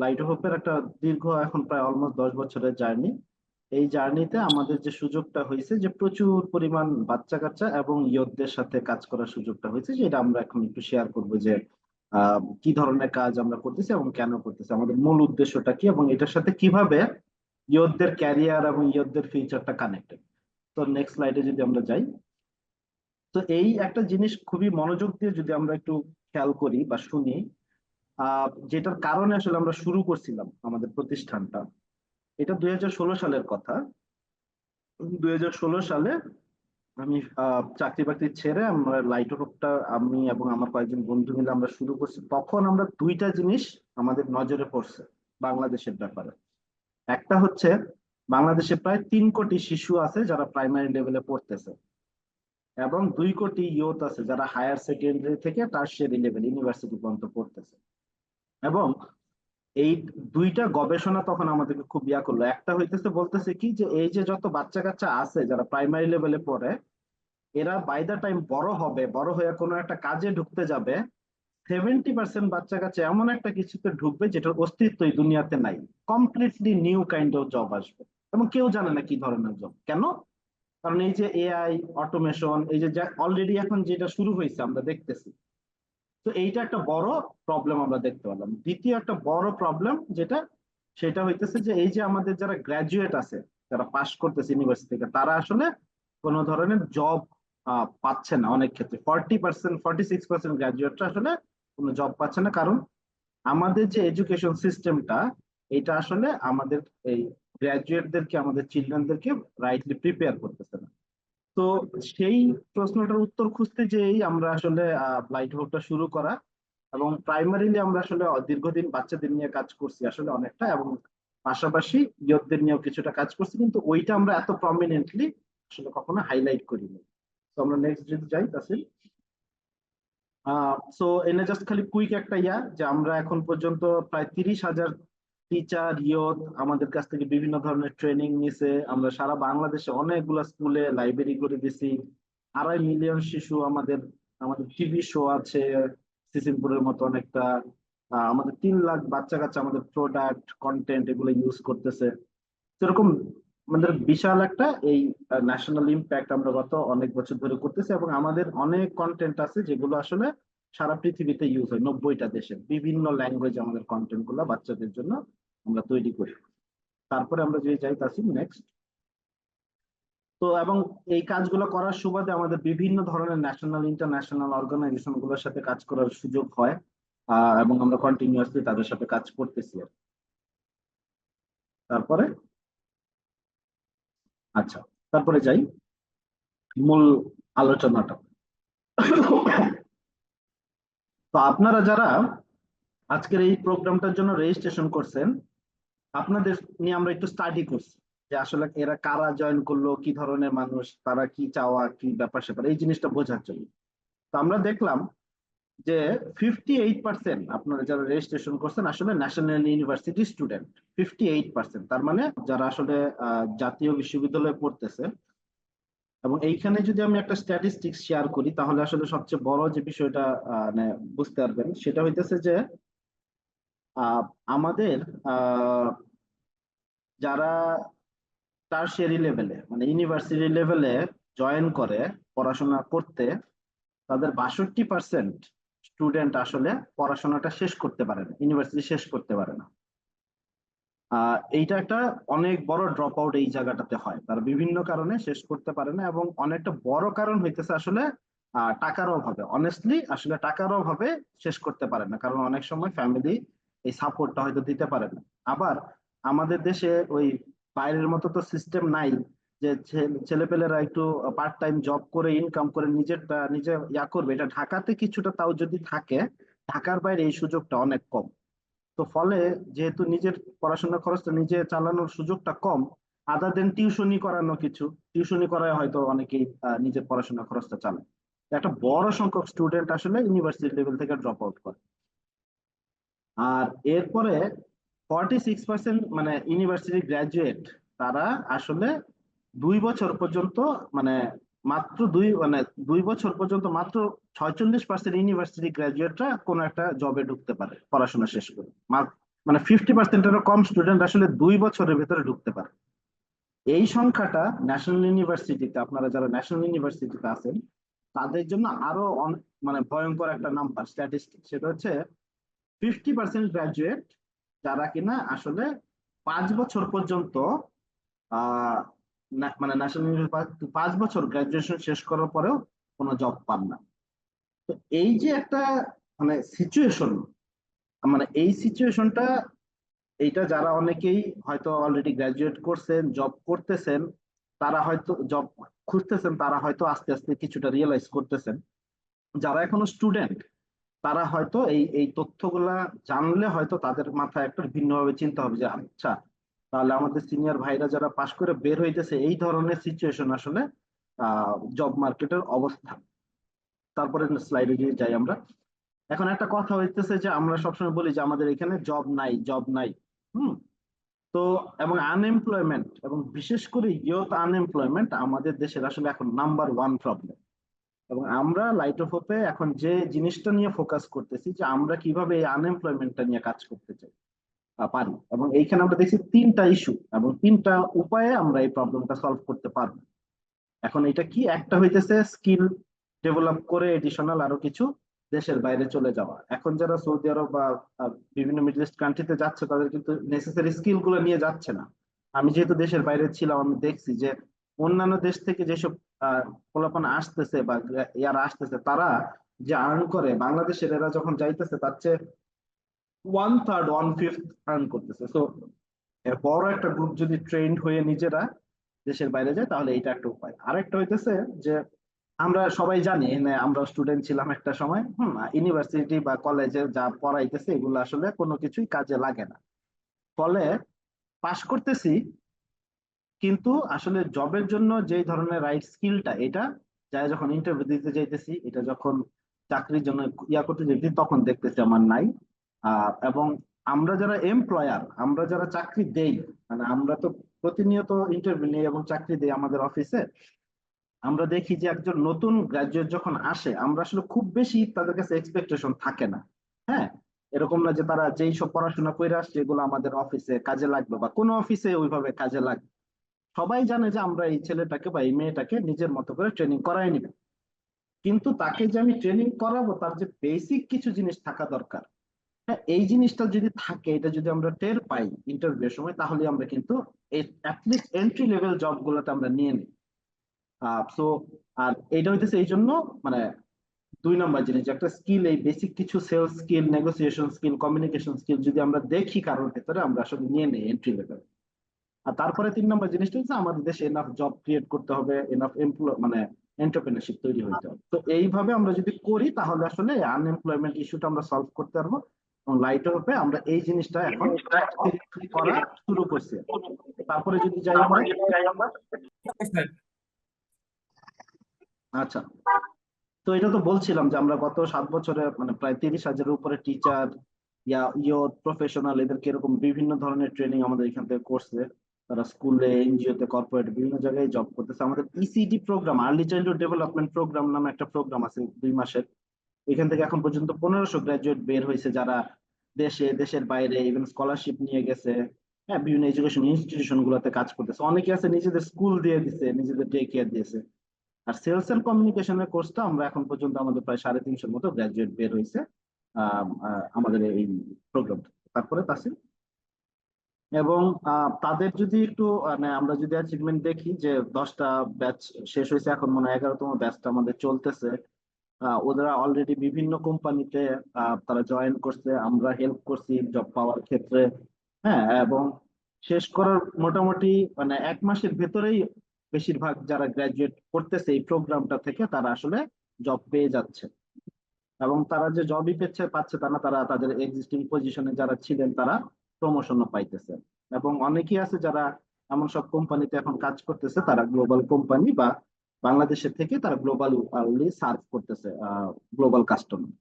Light হোপের একটা দীর্ঘ এখন প্রায় অলমোস্ট দশ বছরের জার্নি এই জার্নিতে আমাদের যে সুযোগটা হয়েছে যে প্রচুর পরিমাণ বাচ্চা কাচ্চা এবং ইয়তদের সাথে কাজ করার সুযোগটা হয়েছে, যেটা আমরা এখন একটু শেয়ার করব যে কি ধরনের কাজ আমরা করতেছি এবং কেন করতেছি। আমাদের মূল উদ্দেশ্যটা কি এবং এটার সাথে কীভাবে ইয়তদের ক্যারিয়ার এবং ইয়তদের ফিউচারটা কানেক্টেড তো নেক্সট স্লাইডে যদি আমরা যাই। তো এই একটা জিনিস খুবই মনোযোগ দিয়ে যদি আমরা একটু খেয়াল করি বা শুনি যেটার কারণে আসলে আমরা শুরু করছিলাম আমাদের প্রতিষ্ঠানটা। এটা দুই হাজার ষোলো সালের কথা। দুই হাজার ষোলো সালে আমি চাকরি বাকরি ছেড়ে আমরা লাইট হোপটা আমি এবং আমার কয়েকজন বন্ধু মিলে আমরা শুরু করছি। তখন আমরা দুইটা জিনিস আমাদের নজরে পড়ছে বাংলাদেশের ব্যাপারে। একটা হচ্ছে বাংলাদেশে প্রায় তিন কোটি শিশু আছে যারা প্রাইমারি লেভেলে পড়তেছে। এবং দুই কোটি ইয়ুথ আছে যারা হায়ার সেকেন্ডারি থেকে টার্সিয়ারি লেভেল ইউনিভার্সিটি পর্যন্ত পড়তেছে। এবং এই দুইটা গবেষণা তখন আমাদেরকে খুব ইয়া করল। একটা হইতেছে, বলতেছে কি যে, এই যে যত বাচ্চা কাচ্চা আছে যারা প্রাইমারি লেভেলে পড়ে, এরা বাই দা টাইম বড় হবে, বড় হয়ে কোনো একটা কাজে ঢুকতে যাবে সেভেন্টি পার্সেন্ট বাচ্চা কাচ্চা এমন একটা কিছুতে ঢুকবে যেটার অস্তিত্ব এই দুনিয়াতে নাই। Completely new kind of job আসবে। এবং কেউ জানে না কি ধরনের জব কেন? কারণ এই যে এআই অটোমেশন এই যে অলরেডি এখন যেটা শুরু হয়েছে, আমরা দেখতেছি। তো এইটা একটা বড় প্রবলেম আমরা দেখতে পেলাম। দ্বিতীয় একটা বড় প্রবলেম যেটা, সেটা হইতেছে যে এই যে আমাদের যারা গ্রাজুয়েট আছে, যারা পাশ করতেছে ইউনিভার্সিটি থেকে, তারা আসলে কোনো ধরনের জব পাচ্ছে না অনেক ক্ষেত্রে। Forty percent forty six percent গ্রাজুয়েটরা আসলে কোনো জব পাচ্ছে না। কারণ আমাদের যে এডুকেশন সিস্টেমটা এটা আসলে আমাদের এই গ্রাজুয়েটদেরকে আমাদের চিলড্রেনদেরকে রাইটলি প্রিপেয়ার করতেছে না। তো সেই প্রশ্নটার উত্তর খুঁজতে যেই আমরা আসলে লাইট হোপটা শুরু করা এবং প্রাইমারিলি আমরা আসলে দীর্ঘদিন বাচ্চাদের নিয়ে কাজ করছি আসলে অনেকটা এবং পাশাপাশি ইয়তদের নিয়েও কিছুটা কাজ করছি কিন্তু ওইটা আমরা এত প্রমিনেন্টলি আসলে কখনো হাইলাইট করিনি। তো আমরা নেক্সট যদি যাই তাসিল সো এনে জাস্ট খালি কুইক একটা ইয়া যে আমরা এখন পর্যন্ত প্রায় তিরিশ হাজার টিচার, ইয়ত আমাদের কাছ থেকে বিভিন্ন ধরনের ট্রেনিং নিছে। আমরা সারা বাংলাদেশে অনেকগুলা স্কুলে লাইব্রেরি করে দিছি। আড়াই মিলিয়ন শিশু আমাদের আমাদের টিভি শো আছে, সিসিমপুরের মতো অনেকটা। আমাদের তিন লাখ বাচ্চা কাচ্চা আমাদের প্রোডাক্ট কন্টেন্ট এগুলো ইউজ করতেছে। সেরকম আমাদের বিশাল একটা এই ন্যাশনাল ইম্প্যাক্ট আমরা গত অনেক বছর ধরে করতেছি এবং আমাদের অনেক কন্টেন্ট আছে যেগুলো আসলে সারা পৃথিবীতে ইউজ হয়, নব্বইটা দেশে। বিভিন্ন ল্যাঙ্গুয়েজ আমাদের কন্টেন্টগুলো বাচ্চাদের জন্য আমরা তৈরি করি। তারপরে আমরা যদি যাই তাসিম নেক্সট তো এবং এই কাজগুলো করার সুবাদে আমাদের বিভিন্ন ধরনের ন্যাশনাল ইন্টারন্যাশনাল অর্গানাইজেশনগুলোর সাথে কাজ করার সুযোগ হয় এবং আমরা কন্টিনিউয়াসলি তাদের সাথে কাজ করতেছি। তারপরে? আচ্ছা তারপরে যাই। মূল আলোচনাটা। তো আপনারা যারা আজকের এই প্রোগ্রামটার জন্য রেজিস্ট্রেশন করছেন, আপনাদের নিয়ে আমরা একটু স্টাডি করছি যে আসলে এরা কারা জয়েন করল, কি ধরনের মানুষ, তারা কি চাওয়া, কি ব্যাপার স্যাপার, এই জিনিসটা বোঝার জন্য। তো আমরা দেখলাম যে ফিফটি এইট পার্সেন্ট আপনারা যারা রেজিস্ট্রেশন করছেন আসলে National University student fifty eight percent তার মানে যারা আসলে জাতীয় বিশ্ববিদ্যালয়ে পড়তেছে এবং এইখানে যদি আমি একটা স্ট্যাটিস্টিক্স শেয়ার করি, তাহলে আসলে সবচেয়ে বড় যে বিষয়টা মানে বুঝতে পারবেন, সেটা হইতেছে যে আমাদের যারা টার্সিয়ারি লেভেলে মানে ইউনিভার্সিটি লেভেলে জয়েন করে পড়াশোনা করতে, তাদের বাষট্টি পার্সেন্ট স্টুডেন্ট আসলে পড়াশোনাটা শেষ করতে পারে না ইউনিভার্সিটি শেষ করতে পারে না। এইটা একটা অনেক বড় ড্রপ আউট এই জায়গাটাতে হয়। তারা বিভিন্ন কারণে শেষ করতে পারে না এবং অনেকটা বড় কারণ হইতেছে আসলে টাকার অভাবে। অনেস্টলি আসলে টাকার অভাবে শেষ করতে পারে না, কারণ অনেক সময় ফ্যামিলি এই সাপোর্টটা হয়তো দিতে পারে না। আবার আমাদের দেশে ওই বাইরের মতো তো সিস্টেম নাই যে ছেলেপেলেরা একটু পার্ট টাইম জব করে ইনকাম করে, নিজেরটা, নিজে ইয়া করবে। এটা ঢাকাতে কিছুটা তাও যদি থাকে, ঢাকার বাইরে এই সুযোগটা অনেক কম। তো ফলে যেহেতু নিজের পড়াশোনার খরচটা নিজে চালানোর সুযোগটা কম আদার দেন টিউশনি করানো কিছু টিউশনি করায় হয়তো অনেকেই নিজের পড়াশোনার খরচটা চালায়। একটা বড় সংখ্যক স্টুডেন্ট আসলে ইউনিভার্সিটি লেভেল থেকে ড্রপ আউট করে। আর এরপরে ফর্টি সিক্স পার্সেন্ট মানে ইউনিভার্সিটি গ্রাজুয়েট তারা আসলে দুই বছর পর্যন্ত মানে মাত্র দুই মানে দুই বছর পর্যন্ত মাত্র ছয়চল্লিশ পার্সেন্ট ইউনিভার্সিটি গ্রাজুয়েটরা কোনো একটা জবে ঢুকতে পারে, পড়াশোনা শেষ করে। মানে ফিফটি পার্সেন্টেরও কম স্টুডেন্ট আসলে দুই বছরের ভেতরে ঢুকতে পারে। এই সংখ্যাটা ন্যাশনাল ইউনিভার্সিটিতে আপনারা যারা ন্যাশনাল ইউনিভার্সিটিতে আছেন, তাদের জন্য আরও মানে ভয়ঙ্কর একটা নাম্বার স্ট্যাটিস্টিক সেটা হচ্ছে ফিফটি পার্সেন্ট গ্রাজুয়েট যারা কিনা আসলে পাঁচ বছর পর্যন্ত মানে ন্যাশনাল পাঁচ বছর গ্রাজুয়েশন শেষ করার পরেও কোনো জব পান না। তো এই যে একটা মানে সিচুয়েশন মানে এই সিচুয়েশনটা এইটা যারা অনেকেই হয়তো অলরেডি গ্রাজুয়েট করছেন জব করতেছেন, তারা হয়তো জব খুঁজতেছেন, তারা হয়তো আস্তে আস্তে কিছুটা রিয়েলাইজ করতেছেন। যারা এখনও স্টুডেন্ট তারা হয়তো এই এই তথ্যগুলা জানলে হয়তো তাদের মাথায় একটা ভিন্নভাবে চিন্তা হবে যে আচ্ছা তাহলে আমাদের সিনিয়র ভাইরা যারা পাশ করে বের হইতেছে, এই ধরনের সিচুয়েশন আসলে জব মার্কেটের অবস্থা। তারপরে স্লাইডে দিয়ে যাই আমরা। এখন একটা কথা হইতেছে যে, আমরা সবসময় বলি যে, আমাদের এখানে জব নাই জব নাই। হুম? তো, এবং আনএমপ্লয়মেন্ট এবং বিশেষ করে ইয়ত আনএমপ্লয়মেন্ট আমাদের দেশের আসলে এখন নাম্বার ওয়ান প্রবলেম এবং আমরা লাইট অফ হোপে এখন যে জিনিসটা নিয়ে ফোকাস করতেছি যে, আমরা কীভাবে এই আনএমপ্লয়মেন্টটা নিয়ে কাজ করতে চাই। পারি। এবং এইখানে আমরা দেখছি তিনটা ইস্যু এবং তিনটা উপায়ে আমরা এই প্রবলেমটা সলভ করতে পারব। এখন এটা কি? একটা হইতেছে স্কিল ডেভেলপ করে এডিশনাল আরও কিছু দেশের বাইরে চলে যাওয়া। এখন যারা সৌদি আরব বা বিভিন্ন মিডল ইস্ট কান্ট্রিতে যাচ্ছে তাদের কিন্তু নেসেসারি স্কিলগুলো নিয়ে যাচ্ছে না। আমি যেহেতু দেশের বাইরে ছিলাম আমি দেখছি যে অন্যান্য দেশ থেকে যেসব আহ, পোলাপান আসতেছে বা ইয়ারা আসতেছে তারা যে আর্ন করে বাংলাদেশের এরা যখন যাইতেছে তার চেয়ে one third one fifth earn করতেছে এর বড় একটা গ্রুপ যদি ট্রেন্ড হয়ে নিজেরা দেশের বাইরে যায়, তাহলে এটা একটা উপায়। আরেকটা হইতেছে যে, আমরা সবাই জানি এখানে আমরা স্টুডেন্ট ছিলাম একটা সময়, হুম ইউনিভার্সিটি বা কলেজে যা পড়াইতেছে, এগুলো আসলে কোনো কিছুই কাজে লাগে না। ফলে পাশ করতেছি, কিন্তু আসলে জবের জন্য যে ধরনের রাইট স্কিলটা এটা যাই যখন ইন্টারভিউ দিতে যাইতেছি, এটা যখন চাকরির জন্য ইয়া করতে যাইতেছি, তখন দেখতেছি আমার নাই। এবং আমরা যারা এমপ্লয়ার আমরা যারা চাকরি দেই মানে আমরা তো প্রতিনিয়ত ইন্টারভিউ নিই এবং চাকরি দেই আমাদের অফিসে আমরা দেখি যে একজন নতুন গ্রাজুয়েট যখন আসে, আমরা আসলে খুব বেশি তাদের কাছে এক্সপেকটেশন থাকে না। হ্যাঁ? এরকম না যে তারা যেই সব পড়াশোনা করে আসছে, এগুলো আমাদের অফিসে কাজে লাগবে বা কোনো অফিসে ওইভাবে কাজে লাগবে সবাই জানে যে আমরা এই ছেলেটাকে বা এই মেয়েটাকে নিজের মতো করে ট্রেনিং করাই নিবে। কিন্তু তাকে যে আমি ট্রেনিং করাবো, তার যে বেসিক কিছু জিনিস থাকা দরকার হ্যাঁ এই জিনিসটা যদি থাকে, এটা যদি আমরা টের পাই ইন্টারভিউ সময়, তাহলে আমরা কিন্তু অ্যাটলিস্ট এন্ট্রি লেভেল জব গুলোতে আমরা নিয়ে নিই। সো আর এটা হইতেছে এই জন্য মানে দুই নম্বর জিনিস একটা স্কিল এই বেসিক কিছু sales skill negotiation skill communication skill যদি আমরা দেখি কারোর ভেতরে, আমরা আসলে নিয়ে নেই এন্ট্রি লেভেল আর তারপরে তিন নম্বর জিনিসটা হচ্ছে আমাদের দেশে এনাফ জব ক্রিয়েট করতে হবে এনাফ এমপ্লয় মানে এন্টারপ্রেনারশিপ তৈরি হইতে হবে। তো এইভাবে আমরা যদি করি, তাহলে আসলে আনএমপ্লয়মেন্ট ইস্যুটা আমরা সলভ করতে পারব। লাইট হবে আমরা এই জিনিসটা এখন করা শুরু করছি। তারপরে যদি যাই আমরা আচ্ছা। তো এটা তো বলছিলাম যে আমরা গত সাত বছরে মানে প্রায় তিরিশ হাজারের উপরে টিচার ইয়া ইয়ত প্রফেশনাল এদেরকে এরকম বিভিন্ন ধরনের ট্রেনিং আমাদের এখান থেকে করছে তারা স্কুলে এনজিও তে কর্পোরেট বিভিন্ন জায়গায় জব করতেছে। আমাদের ECD programme early childhood development programme নামে একটা প্রোগ্রাম আছে দুই মাসের। এখান থেকে এখন পর্যন্ত পনেরোশো গ্রাজুয়েট বের হয়েছে যারা দেশে, দেশের বাইরে ইভেন স্কলারশিপ নিয়ে গেছে। হ্যাঁ বিভিন্ন এডুকেশন ইনস্টিটিউশন গুলোতে কাজ করতেছে। অনেকে আছে নিজেদের স্কুল দিয়ে দিছে, নিজেদের ডে কেয়ার দিয়েছে। আর সেলস এন্ড কমিউনিকেশনের কোর্সটা আমরা এখন পর্যন্ত আমাদের প্রায় সাড়ে তিনশোর মতো গ্রাজুয়েট বের হয়েছে আমাদের এই প্রোগ্রাম তারপরে তাসিম এবং তাদের যদি একটু মানে আমরা যদি অ্যাচিভমেন্ট দেখি যে দশটা ব্যাচ শেষ হয়েছে, এখন মনে হয় এগারোতম ব্যাচটা আমাদের চলতেছে। ওরা অলরেডি বিভিন্ন কোম্পানিতে তারা জয়েন করছে, আমরা হেল্প করছি জব পাওয়ার ক্ষেত্রে। হ্যাঁ এবং শেষ করার মোটামুটি মানে এক মাসের ভেতরেই বেশিরভাগ যারা গ্রাজুয়েট করতেছে এই প্রোগ্রামটা থেকে তারা আসলে জব পেয়ে যাচ্ছে। এবং তারা যে জবই পেচ্ছে, পাচ্ছে তা না, তারা তাদের এক্সিস্টিং পজিশনে যারা ছিলেন তারা প্রমোশনও পাইতেছে। এবং অনেকেই আছে যারা এমন সব কোম্পানিতে এখন কাজ করতেছে, তারা গ্লোবাল কোম্পানি বা বাংলাদেশের থেকে তারা গ্লোবাল সার্ভ করতেছে গ্লোবাল কাস্টমার